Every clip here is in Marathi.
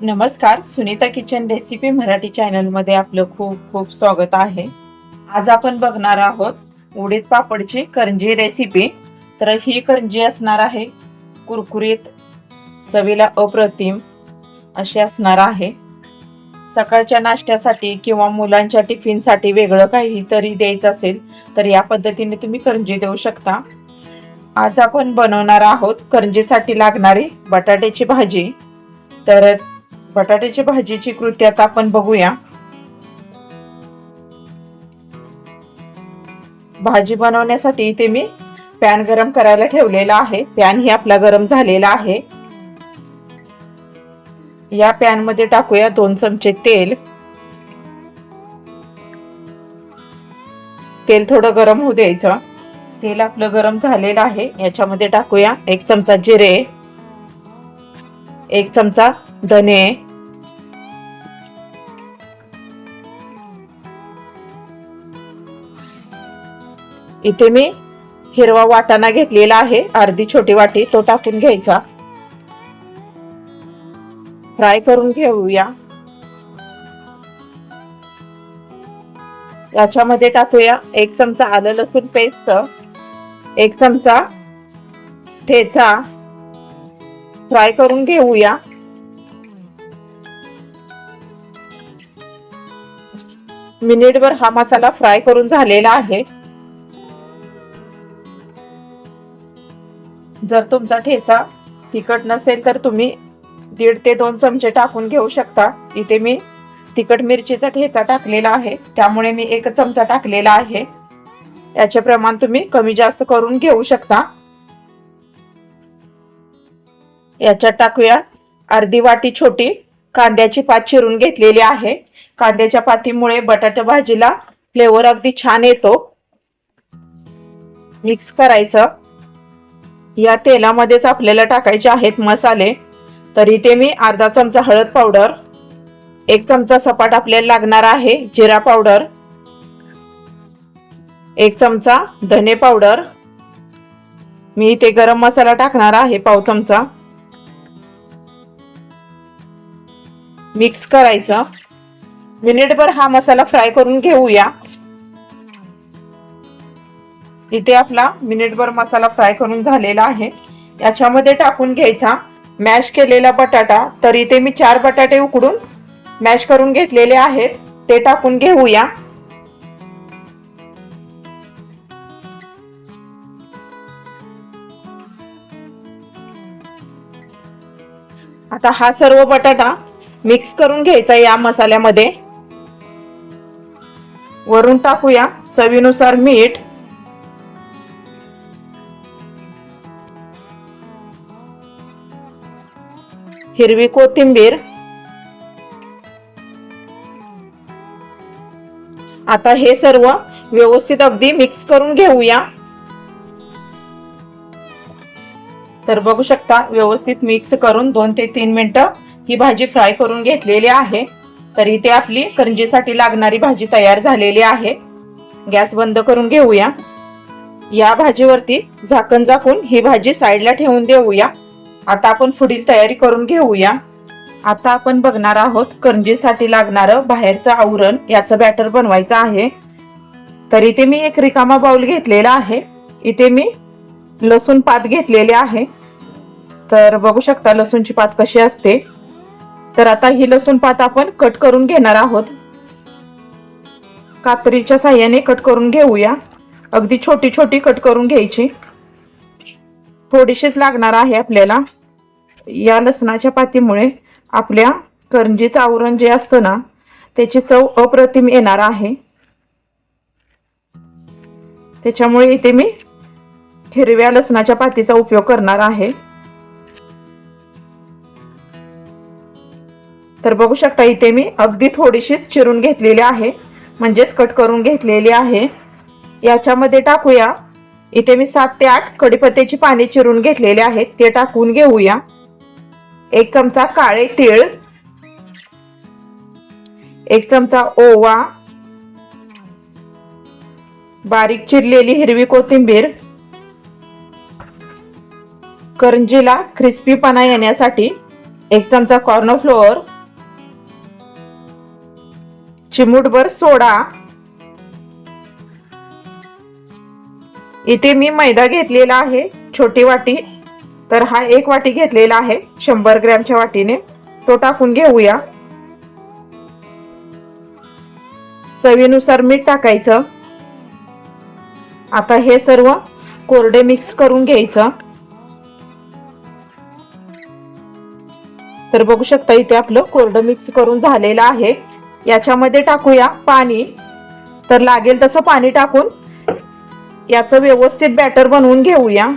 नमस्कार सुनीता किचन रेसिपी मराठी चॅनलमध्ये आपलं खूप खूप स्वागत आहे. आज आपण बघणार आहोत उडीद पापडची करंजी रेसिपी. तर ही करंजी असणार आहे कुरकुरीत चवीला अप्रतिम अशी असणार आहे. सकाळच्या नाश्त्यासाठी किंवा मुलांच्या टिफिनसाठी वेगळं काहीतरी द्यायचं असेल तर या पद्धतीने तुम्ही करंजी देऊ शकता. आज आपण बनवणार आहोत करंजीसाठी लागणारी बटाट्याची भाजी. तर बटाट्याची भाजीची कृती आता आपण बघूया. भाजी बनवण्यासाठी इथे मी पॅन गरम करायला ठेवलेला आहे. पॅन ही आपला गरम झालेला आहे. या पॅनमध्ये टाकूया दोन चमचे तेल. तेल थोडं गरम होऊ द्यायचं. तेल आपलं गरम झालेलं आहे. याच्यामध्ये टाकूया एक चमचा जिरे. एक चमचा धने. इथे मी हिरवा वाटाणा घेतलेला आहे. अर्धी छोटी वाटी तो टाकून घ्यायचा. फ्राय करून घेऊया. याच्यामध्ये टाकूया एक चमचा आलं लसूण पेस्ट एक चमचा ठेचा फ्राय करून घेऊया. मिनिटभर हा मसाला फ्राय करून झालेला आहे. जर तुमचा ठेचा तिखट नसेल तर तुम्ही दीड ते दोन चमचे टाकून घेऊ शकता. इथे मी तिखट मिरचीचा ठेचा टाकलेला आहे. त्यामुळे मी एक चमचा टाकलेला आहे. याचे प्रमाण तुम्ही कमी जास्त करून घेऊ शकता. याच्यात टाकूया. अर्धी वाटी छोटी कांद्याची पात चिरून घेतलेली आहे. कांद्याच्या पातीमुळे बटाटा भाजीला फ्लेवर अगदी छान येतो. मिक्स करायचं. या तेलामध्येच आपल्याला टाकायचे आहेत मसाले. तर इथे मी अर्धा चमचा हळद पावडर एक चमचा सपाट आपल्याला लागणार आहे जिरा पावडर एक चमचा धने पावडर. मी इथे गरम मसाला टाकणार आहे पाव चमचा. मिक्स करायचं. मिनिटभर हा मसाला फ्राय करून घेऊया. इथे आपला मिनिटभर मसाला फ्राय करून झालेला आहे. याच्यामध्ये टाकून घ्यायचा. मॅश केलेला बटाटा तर इथे मी चार बटाटे उकडून मॅश करून घेतलेले आहेत. ते टाकून घेऊया. आता हा सर्व बटाटा मिक्स करून घ्यायचा या मसाल्यामध्ये. वरून टाकूया चवीनुसार मीठ. हिरवी कोथिंबीर. आता हे सर्व व्यवस्थित अगदी मिक्स करून घेऊया. तर बघू शकता व्यवस्थित मिक्स करून दोन ते तीन मिनिटं ही भाजी फ्राय करून घेतलेली आहे. तर इथे आपली करंजीसाठी लागणारी भाजी तयार झालेली आहे. गॅस बंद करून घेऊया. या भाजीवरती झाकण झाकून ही भाजी साईडला ठेवून देऊया. आता आपण पुढील तयारी करून घेऊया. आता आपण बघणार आहोत करंजीसाठी लागणारं बाहेरचं आवरण याचं बॅटर बनवायचं आहे. तर इथे मी एक रिकामा बाउल घेतलेला आहे. इथे मी लसूण पात घेतलेले आहे. तर बघू शकता लसूणची पात कशी असते. तर आता ही लसूण पात आपण कट करून घेणार आहोत. कात्रीच्या साह्याने कट करून घेऊया. अगदी छोटी छोटी कट करून घ्यायची. थोडीशीच लागणार आहे आपल्याला. या लसणाच्या पातीमुळे आपल्या करंजीचं आवरण जे असतं ना त्याची चव अप्रतिम येणार आहे. त्याच्यामुळे इथे मी हिरव्या लसणाच्या पातीचा उपयोग करणार आहे. तर बघू शकता इथे मी अगदी थोडीशीच चिरून घेतलेली आहे. म्हणजेच कट करून घेतलेली आहे. याच्यामध्ये टाकूया. इथे मी सात ते आठ कडीपत्त्याची पाने चिरून घेतलेले आहेत. ते टाकून घेऊया. एक चमचा काळे तीळ. एक चमचा ओवा. बारीक चिरलेली हिरवी कोथिंबीर. करंजीला क्रिस्पीपणा येण्यासाठी एक चमचा कॉर्नफ्लोअर चिमूटभर सोडा. इथे मी मैदा घेतलेला आहे छोटी वाटी. तर हा एक वाटी घेतलेला आहे शंभर ग्रॅमच्या वाटीने. तो टाकून घेऊया. चवीनुसार मीठ टाकायचं. आता हे सर्व कोरडे मिक्स करून घ्यायचं. तर बघू शकता इथे आपलं कोरडं मिक्स करून झालेलं आहे. याच्यामध्ये टाकूया पाणी. तर लागेल तसं पाणी टाकून याचं व्यवस्थित बॅटर बनवून घेऊया.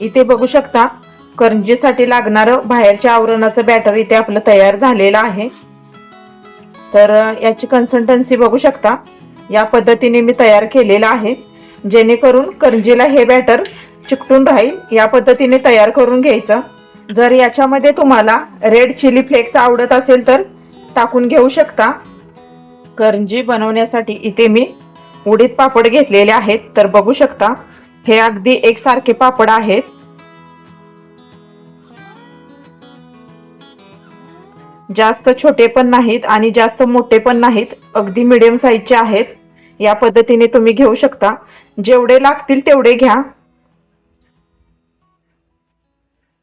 इथे बघू शकता करंजीसाठी लागणारं बाहेरच्या आवरणाचं बॅटर इथे आपलं तयार झालेलं आहे. तर याची कन्सल्टन्सी बघू शकता. या पद्धतीने मी तयार केलेलं आहे. जेणेकरून करंजीला हे बॅटर चिकटून राहील. या पद्धतीने तयार करून घ्यायचं. जर याच्यामध्ये तुम्हाला रेड चिली फ्लेक्स आवडत असेल तर टाकून घेऊ शकता. करंजी बनवण्यासाठी इथे मी उडीद पापड घेतलेले आहेत तर बघू शकता हे अगदी एकसारखे पापड आहेत. जास्त छोटे पण नाहीत आणि जास्त मोठे पण नाहीत अगदी मिडियम साईजचे आहेत. या पद्धतीने तुम्ही घेऊ शकता. जेवढे लागतील तेवढे घ्या.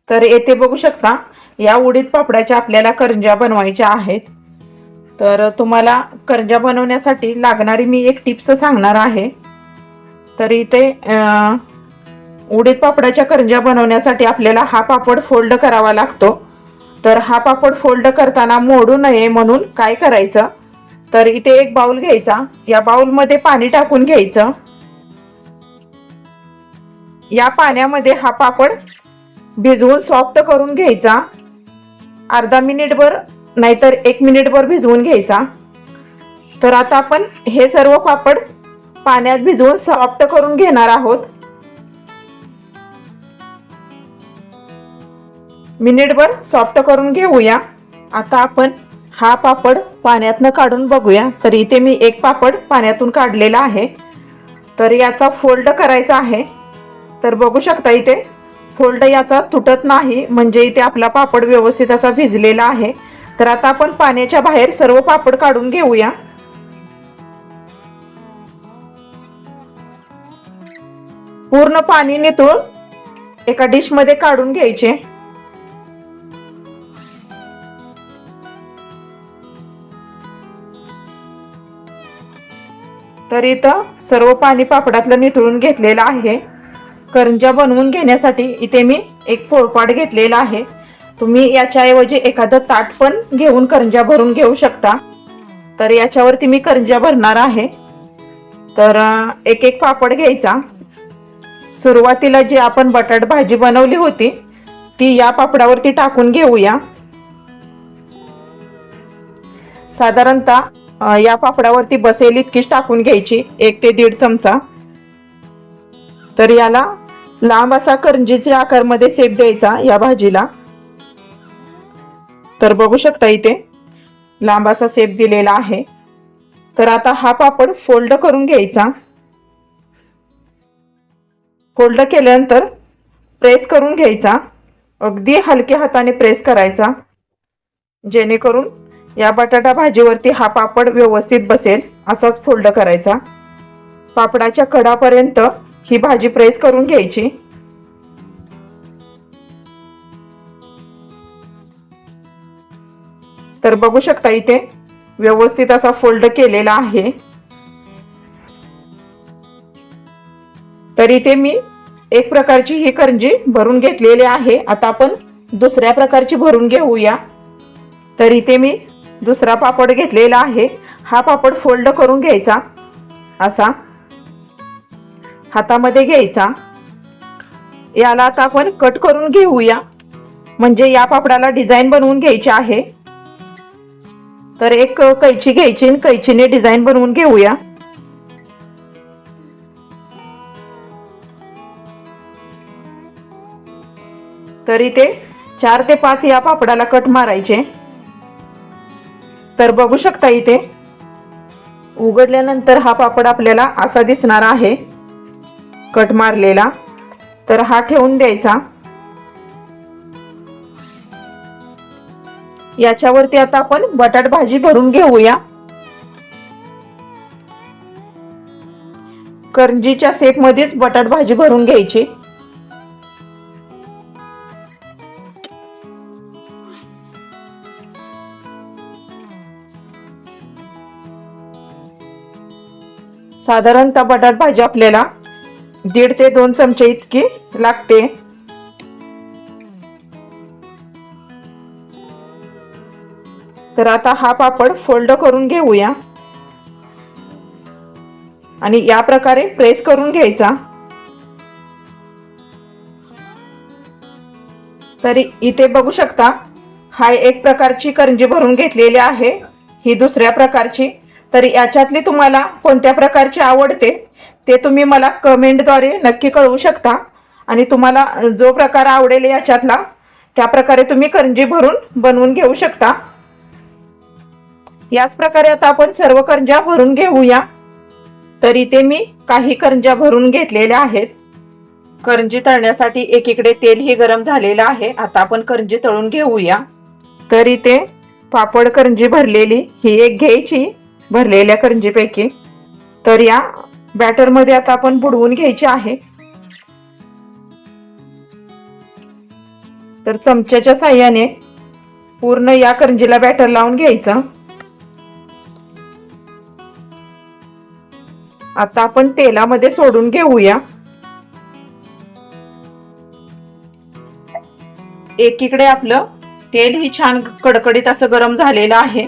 तर येथे बघू शकता या उडीद पापडाच्या आपल्याला करंज्या बनवायच्या आहेत. तर तुम्हाला करंज्या बनवण्यासाठी लागणारी मी एक टिप्स सांगणार आहे. तर इथे उडीद पापडाच्या करंज्या बनवण्यासाठी आपल्याला हा पापड फोल्ड करावा लागतो. तर हा पापड फोल्ड करताना मोडू नये म्हणून काय करायचं? तर इथे एक बाऊल घ्यायचा. या बाउलमध्ये पाणी टाकून घ्यायचं. या पाण्यामध्ये हा पापड भिजवून सॉफ्ट करून घ्यायचा. अर्धा मिनिटभर नाहीतर एक मिनिटभर भिजवून घ्यायचा. तर आता आपण हे सर्व पापड पाण्यात भिजवून सॉफ्ट करून घेणार आहोत. मिनिटभर सॉफ्ट करून घेऊया. आता आपण हा पापड पाण्यातनं काढून बघूया. तर इथे मी एक पापड पाण्यातून काढलेला आहे. तर याचा फोल्ड करायचा आहे. तर बघू शकता इथे फोल्ड याचा तुटत नाही म्हणजे इथे आपला पापड व्यवस्थित असा भिजलेला आहे. तर आता आपण पाण्याच्या बाहेर सर्व पापड काढून घेऊया. पूर्ण पाणी निथळून एका डिशमध्ये काढून घ्यायचे. तर इथं सर्व पाणी पापडातलं निथळून घेतलेलं आहे. करंजा बनवून घेण्यासाठी इथे मी एक पोळपाट घेतलेला आहे. तुम्ही याच्याऐवजी एखादं ताट पण घेऊन करंजा भरून घेऊ शकता. तर याच्यावरती मी करंजा भरणार आहे. तर एक एक पापड घ्यायचा. सुरुवातीला जी आपण बटाट भाजी बनवली होती ती या पापडावरती टाकून घेऊया. साधारणतः या पापडावरती बसेल इतकीच टाकून घ्यायची एक ते दीड चमचा. तर याला लांब असा करंजीच्या आकारमध्ये सेप द्यायचा या भाजीला. तर बघू शकता इथे लांब असा सेप दिलेला आहे. तर आता हा पापड फोल्ड करून घ्यायचा. फोल्ड केल्यानंतर प्रेस करून घ्यायचा. अगदी हलक्या हाताने प्रेस करायचा. जेणेकरून या बटाटा भाजीवरती हा पापड व्यवस्थित बसेल असाच फोल्ड करायचा. पापडाच्या कडापर्यंत ही भाजी प्रेस करून घ्यायची. तर बघू शकता इथे व्यवस्थित असा फोल्ड केलेला आहे. तर इथे मी एक प्रकारची ही करंजी भरून घेतलेली आहे. आता आपण दुसऱ्या प्रकारची भरून घेऊया. तर इथे मी दुसरा पापड घेतलेला आहे. हा पापड फोल्ड करून घ्यायचा. असा. हातामध्ये घ्यायचा. याला आता आपण कट करून घेऊया. म्हणजे या पापडाला डिझाईन बनवून घ्यायची आहे. तर एक कैची घ्यायची आणि कैचीने डिझाईन बनवून घेऊया. तर इथे चार ते पाच या पापडाला कट मारायचे. तर बघू शकता इथे. उघडल्यानंतर हा पापड आपल्याला असा दिसणार आहे. कट मारलेला. तर हा ठेवून द्यायचा. याच्यावरती आता आपण बटाट भाजी भरून घेऊया. करंजीच्या सेप मध्येच बटाट भाजी भरून घ्यायची. साधारणतः बटाट भाजी आपल्याला दीड ते दोन चमचे इतकी लागते. तर आता हा पापड फोल्ड करून घेऊया. आणि या प्रकारे प्रेस करून घ्यायचा. तरी इथे बघू शकता हा एक प्रकारची करंजी भरून घेतलेली आहे ही दुसऱ्या प्रकारची. तर याच्यातली तुम्हाला कोणत्या प्रकारची आवडते? ते तुम्ही मला कमेंटद्वारे नक्की कळवू शकता. आणि तुम्हाला जो प्रकार आवडेल याच्यातला त्या प्रकारे तुम्ही करंजी भरून बनवून घेऊ शकता. याच प्रकारे आता आपण सर्व करंज्या भरून घेऊया. तर इथे मी काही करंज्या भरून घेतलेल्या आहेत. करंजी तळण्यासाठी एकीकडे तेलही गरम झालेलं आहे. आता आपण करंजी तळून घेऊया. तर इथे पापड करंजी भरलेली ही एक घ्यायची भरलेल्या करंजीपैकी. तर या बॅटरमध्ये आता आपण बुडवून घ्यायची आहे. तर चमच्याच्या साह्याने पूर्ण या करंजीला बॅटर लावून घ्यायचा. आता आपण तेलामध्ये सोडून घेऊया. एकीकडे आपलं तेल ही छान कडकडीत असं गरम झालेलं आहे.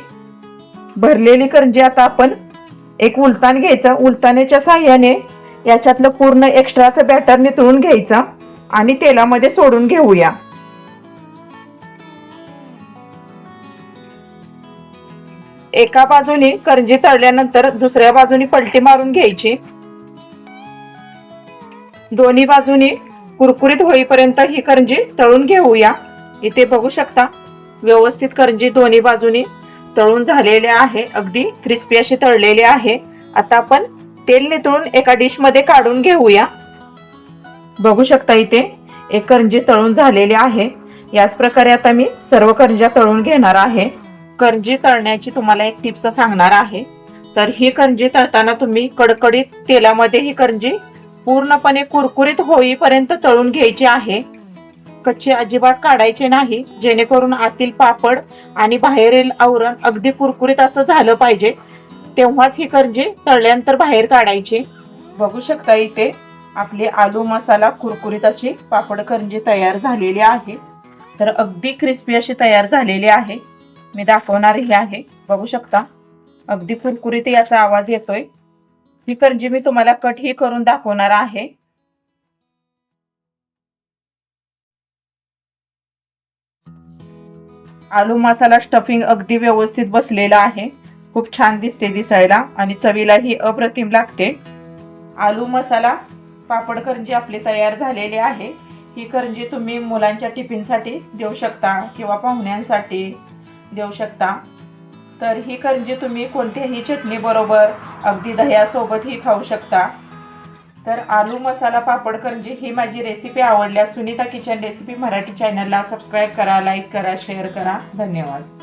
भरलेली करंजी आता आपण एक उलतान घ्यायचं उलतानेच्या साह्याने याच्यातलं पूर्ण एक्स्ट्राचं बॅटर नितळून घ्यायचं आणि तेलामध्ये सोडून घेऊया. एका बाजूने करंजी तळल्यानंतर दुसऱ्या बाजूनी पलटी मारून घ्यायची. दोन्ही बाजूनी कुरकुरीत होईपर्यंत ही करंजी तळून घेऊया. इथे बघू शकता व्यवस्थित करंजी दोन्ही बाजूनी तळून झालेले आहे. अगदी क्रिस्पी अशी तळलेले आहे. आता आपण तेल नितळून एका डिशमध्ये काढून घेऊया. बघू शकता इथे एक करंजी तळून झालेली आहे. याच प्रकारे आता मी सर्व करंज्या तळून घेणार आहे. करंजी तळण्याची तुम्हाला एक टिप्स सांगणार आहे. तर ही करंजी तळताना तुम्ही कडकडीत तेलामध्ये ही करंजी पूर्णपणे कुरकुरीत होईपर्यंत तळून घ्यायची आहे. कच्चे अजिबात काढायचे नाही जेणेकरून आतील पापड आणि बाहेरील आवरण अगदी कुरकुरीत असं झालं पाहिजे. तेव्हाच ही करंजी तळल्यानंतर बाहेर काढायची. बघू शकता इथे आपली आलू मसाला कुरकुरीत अशी पापड करंजी तयार झालेली आहे. तर अगदी क्रिस्पी अशी तयार झालेली आहे. मी दाखवणार ही आहे. बघू शकता. अगदी कुरकुरीत याचा आवाज येतोय. ही करंजी मी तुम्हाला कट ही करून दाखवणार आहे. आलू मसाला स्टफिंग अगदी व्यवस्थित बसलेला आहे. खूप छान दिसते दिसायला आणि चवीलाही अप्रतिम लागते. आलू मसाला पापड करंजी आपली तयार झालेली आहे. ही करंजी तुम्ही मुलांच्या टिफिनसाठी देऊ शकता किंवा पाहुण्यांसाठी देऊ शकता. तर ही करंजी तुम्ही कोणत्याही चटणीबरोबर अगदी दह्यासोबतही खाऊ शकता. तर आलू मसाला पापड करंजी ही माझी रेसिपी आवडल्यास सुनीता किचन रेसिपी मराठी चॅनलला सबस्क्राईब करा लाईक करा शेअर करा. धन्यवाद.